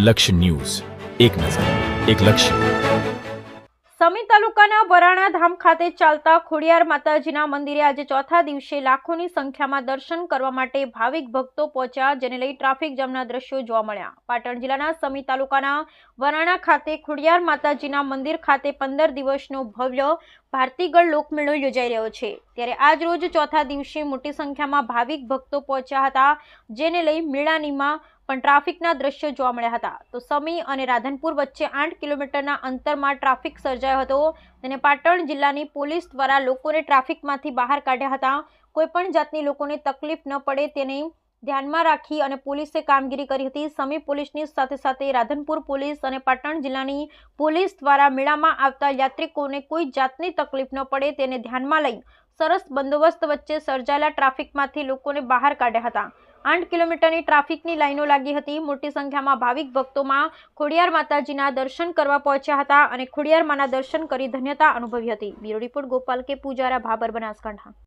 લક્ષ્ય ન્યૂઝ. એક નજર, એક લક્ષ્ય. સમી તાલુકાના વરાણા ધામ ખાતે ચાલતા ખોડિયાર માતાજીના મંદિરે આજે ચોથા દિવસે લાખોની સંખ્યામાં દર્શન કરવા માટે ભાવિક ભક્તો પહોંચ્યા, જેને લઈ ટ્રાફિક જામના દ્રશ્યો જોવા મળ્યા. પાટણ જિલ્લાના સમી તાલુકાના વરાણા ખાતે ખોડિયાર માતાજીના મંદિર ખાતે પંદર દિવસનો ભવ્ય ભારતીગળ લોકમેળો યોજાઈ રહ્યો છે. ત્યારે આજ રોજ ચોથા દિવસે મોટી સંખ્યામાં ભાવિક ભક્તો પહોંચ્યા હતા, જેને લઈ મેળાનીમાં પણ ટ્રાફિકના દ્રશ્યો જોવા મળ્યા હતા. તો સમી અને રાધનપુર વચ્ચે આઠ કિલોમીટરના અંતરમાં ટ્રાફિક સર્જાયો હતો. તેને પાટણ જિલ્લાની પોલીસ દ્વારા લોકોને ટ્રાફિકમાંથી બહાર કાઢ્યા હતા. કોઈપણ જાતની લોકોને તકલીફ ન પડે તેને ધ્યાનમાં રાખી અને પોલીસે કામગીરી કરી હતી. સમી પોલીસની સાથે સાથે રાધનપુર પોલીસ અને પાટણ જિલ્લાની પોલીસ દ્વારા મેળામાં આવતા યાત્રિકોને કોઈ જાતની તકલીફ ન પડે તેને ધ્યાનમાં લઈ સરસ બંદોબસ્ત વચ્ચે સર્જાયેલા ટ્રાફિકમાંથી લોકોને બહાર કાઢ્યા હતા. આઠ કિલોમીટરની ટ્રાફિકની લાઈનો લાગી હતી. મોટી સંખ્યામાં ભાવિક ભક્તોમાં ખોડિયાર માતાજીના દર્શન કરવા પહોંચ્યા હતા અને ખોડિયાર માના દર્શન કરી ધન્યતા અનુભવી હતી. બ્યુરો રિપોર્ટ ગોપાલ કે. પૂજારા, ભાબર, બનાસકાંઠા.